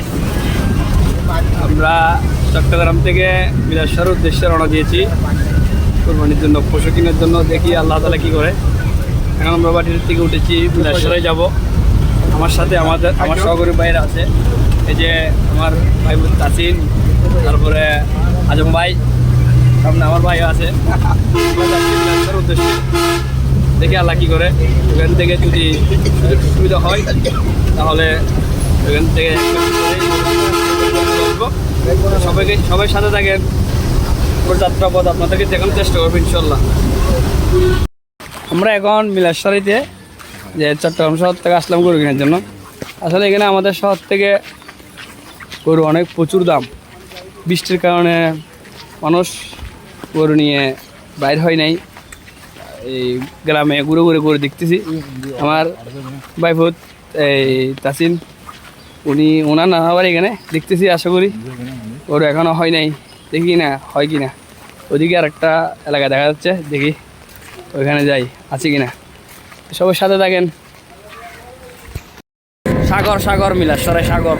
Guide আমরা চট্টগ্রাম থেকে বিলাসের উদ্দেশ্যে রওনা দিয়েছি। কোরবানির জন্য, পশু কেনার জন্য। দেখি আল্লাহ তালা কী করে। এখন আমরা বাটির থেকে উঠেছি বিলাসরে যাব। আমার সাথে আমাদের আমার সহকর্মী ভাইরা আছে। এই যে আমার ভাই তাসিন, তারপরে আজম ভাই, সামনে আমার ভাইও আছে। উদ্দেশ্যে। দেখি আল্লাহ কী করে। ওখান থেকে যদি সুবিধা হয়, তাহলে ওখান থেকে সবাইকে সবাই সাথে থাকেন। ওর যাত্রাপথ আপনাদেরকে দেখানোর চেষ্টা করব ইনশাল্লাহ আমরা এখন মিলাসারিতে যে চট্টগ্রাম শহর থেকে আসলাম গরু কেনার জন্য। আসলে এখানে আমাদের শহর থেকে গরু অনেক প্রচুর দাম। বৃষ্টির কারণে মানুষ গরু নিয়ে বাইর হয় নাই। এই গ্রামে ঘুরে ঘুরে গরু দেখতেছি। আমার বাইফুত এই তাসিন উনি ওনার না আবার এখানে দেখতেছি আশা করি। ওর এখনও হয় নাই। দেখি না, হয় কি না। ওদিকে আর একটা এলাকা দেখা যাচ্ছে, দেখি। ওইখানে যাই, আছে কি না। সবার সাথে থাকেন। সাগর সাগর মিলাসরাই সাগর,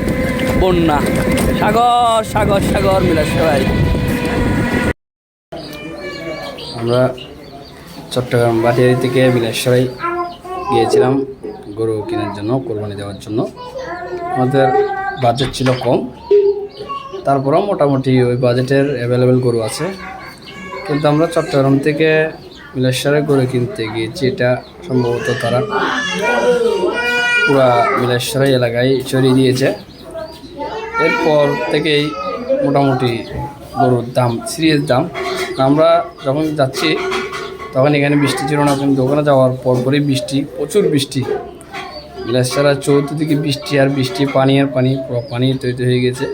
বন্যা। সাগর সাগর সাগর মিলাসরাই আমরা চট্টগ্রাম বাটিয়ারি থেকে বিলাসরাই গিয়েছিলাম। গরু কেনার জন্য, কোরবানি দেওয়ার জন্য। আমাদের বাজেট ছিল কম। তারপরেও মোটামুটি ওই বাজেটের অ্যাভেলেবেল গরু আছে। কিন্তু আমরা চট্টগ্রাম থেকে বিলাসরে গরু কিনতে গিয়েছি, এটা সম্ভবত তারা পুরা বিলাসরাই এলাকায় ছড়িয়ে দিয়েছে। এরপর থেকেই মোটামুটি গরুর দাম, সিরিয়াস দাম। আমরা যখন যাচ্ছি, তখন এখানে বৃষ্টি ছিল না, কিন্তু ওখানে যাওয়ার পর পরই বৃষ্টি, প্রচুর বৃষ্টি। বিলাসছাড়া চৌদ্দিকে বৃষ্টি আর বৃষ্টি, পানি আর পানি, পুরো পানি তৈরি হয়ে গেছে।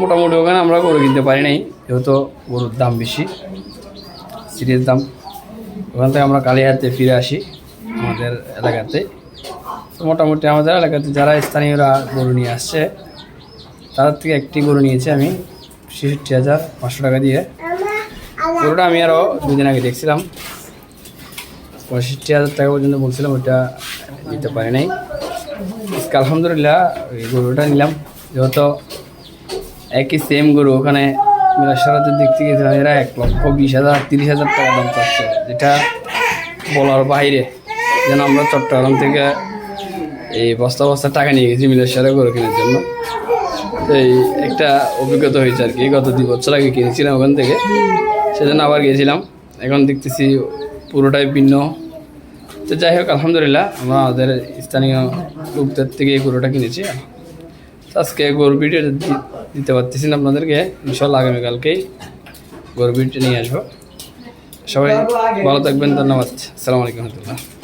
মোটামুটি ওখানে আমরা গরু কিনতে পারি নাই, যেহেতু গরুর দাম বেশি সিরিয়াস দাম। ওখান থেকে আমরা কালিহাতে ফিরে আসি আমাদের এলাকাতে। তো মোটামুটি আমাদের এলাকাতে যারা স্থানীয়রা গরু নিয়ে আসছে, তাদের থেকে একটি গরু নিয়েছি আমি, ছেষট্টি হাজার পাঁচশো টাকা দিয়ে। গরুটা আমি আরও দুদিন আগে দেখছিলাম। পঁয়ষট্টি হাজার টাকা পর্যন্ত বলছিলাম, ওটা দিতে পারি নাই। আলহামদুলিল্লাহ ওই গরুটা নিলাম। যেহেতু একই সেম গরু, ওখানে মিরাসারাতের দিক থেকে গেছিলাম এরা এক লক্ষ বিশ হাজার, তিরিশ হাজার টাকা দাম চাচ্ছে যেটা বলার বাইরে, যেন আমরা চট্টগ্রাম থেকে এই বস্তা বস্তা টাকা নিয়ে গেছি মিলেশ্বরে গরু কেনার জন্য। তো এই একটা অভিজ্ঞতা হয়েছে আর কি। গত দুই বছর আগে কিনেছিলাম ওখান থেকে, সেজন্য আবার গিয়েছিলাম এখন দেখতেছি পুরোটাই ভিন্ন। তো যাই হোক, আলহামদুলিল্লাহ আমরা আমাদের স্থানীয় লোকদের থেকে এই গরুটা কিনেছি। আজকে গরু ভিডিও দিতে পারতেছি না আপনাদেরকে। ইনশাল্লাহ আগামীকালকেই গরু ভিডিও নিয়ে আসব। সবাই ভালো থাকবেন, ধন্যবাদ। আসসালামু আলাইকুম রহমতুল্লাহ।